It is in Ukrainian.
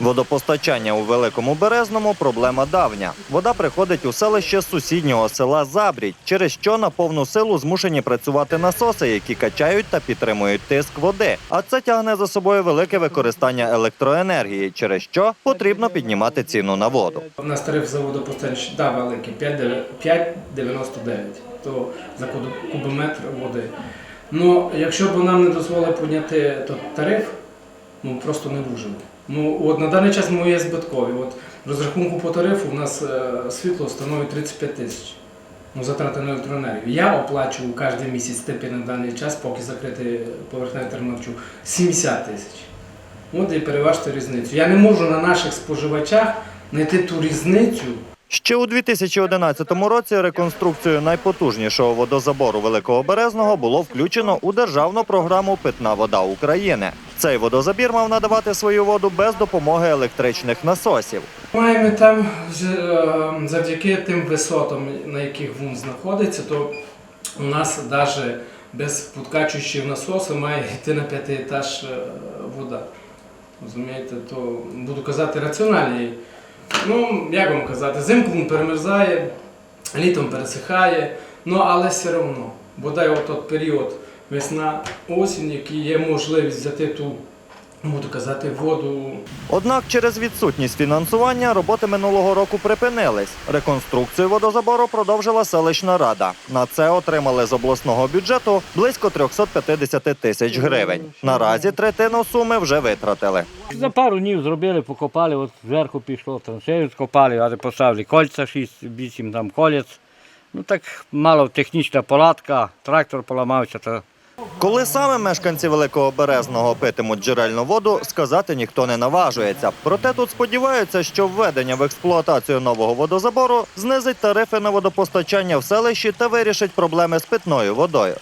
Водопостачання у Великому Березному проблема давня. Вода приходить у селище з сусіднього села Забрідь, через що на повну силу змушені працювати насоси, які качають та підтримують тиск води. А це тягне за собою велике використання електроенергії, через що потрібно піднімати ціну на воду. У нас тариф за водопостачання да, великий 5,9 5,99 то за куб- кубометр води. Ну, якщо б нам не дозволили підняти тариф, ми просто не вижили. Ну, от на даний час ми є збиткові. От розрахунку по тарифу у нас е, світло становить 35 тисяч. Ну, затрати на електроенергію. Я оплачую кожен місяць типи на даний час, поки закрити поверхневий термоновчу, 70 тисяч. От і переважте різницю. Я не можу на наших споживачах знайти ту різницю. Ще у 2011 році реконструкцію найпотужнішого водозабору Великого Березного було включено у державну програму Питна вода України. Цей водозабір мав надавати свою воду без допомоги електричних насосів. Маємо там е, завдяки тим висотам, на яких він знаходиться, то у нас навіть без подкачуючих насосу має йти на п'ятий етаж е, вода. Розумієте, то буду казати раціональний. Ну, як вам казати, взимку він перемерзає, літом пересихає, ну але все одно. Бодай от період весна, осінь, який є можливість взяти ту, буду казати, воду Однак через відсутність фінансування роботи минулого року припинились. Реконструкцію водозабору продовжила селищна рада. На це отримали з обласного бюджету близько 350 тисяч гривень. Наразі третину суми вже витратили. За пару днів зробили, покопали, от зверху пішло, траншею скопали, але поставили кольця 6-8 там колець. Ну так мало технічна палатка, трактор поламався, то Коли саме мешканці Великого Березного питимуть джерельну воду, сказати ніхто не наважується. Проте тут сподіваються, що введення в експлуатацію нового водозабору знизить тарифи на водопостачання в селищі та вирішить проблеми з питною водою.